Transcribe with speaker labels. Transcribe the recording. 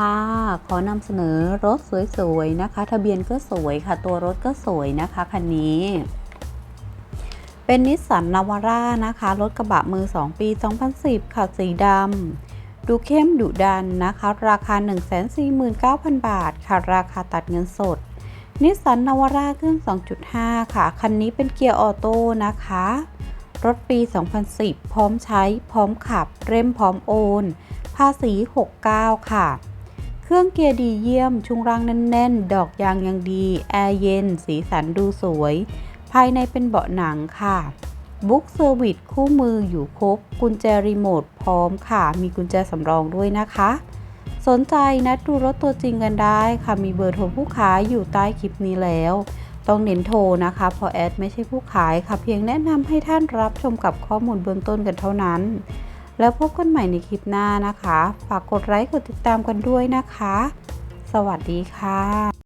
Speaker 1: ค่ะ ขอนำเสนอรถสวยๆนะคะ ทะเบียนก็สวยค่ะ ตัวรถก็สวยนะคะคันนี้ เป็นนิสสันนาวาร่านะคะ รถกระบะมือ 2 ปี 2010 ค่ะ สีดำ ดูเข้มดุดันนะคะ ราคา 149,000 บาท ค่ะ ราคาตัดเงินสด นิสสันนาวาร่าเครื่อง 2.5 ค่ะ คันนี้เป็นเกียร์ออโต้นะคะ รถปี 2010 พร้อมใช้ พร้อมขับ เร่มพร้อมโอนภาษี 69 ค่ะ ครื่องเกียร์ดีเยี่ยม ชุงรางแน่นๆ ดอกยางยังดี แอร์เย็น สีสันดูสวย ภายในเป็นเบาะหนังค่ะ บุ๊กเซอร์วิสคู่มืออยู่ครบ กุญแจรีโมทพร้อมค่ะ มีกุญแจสำรองด้วยนะคะ สนใจนัดดูรถตัวจริงกันได้ค่ะ มีเบอร์โทรผู้ขายอยู่ใต้คลิปนี้แล้ว ต้องเน้นโทรนะคะ เพราะแอดไม่ใช่ผู้ขายค่ะ เพียงแนะนำให้ท่านรับชมกับข้อมูลเบื้องต้นกันเท่านั้น แล้วพบกันใหม่ในคลิปหน้านะคะ ฝากกดไลค์กดติดตามกันด้วยนะคะ สวัสดีค่ะ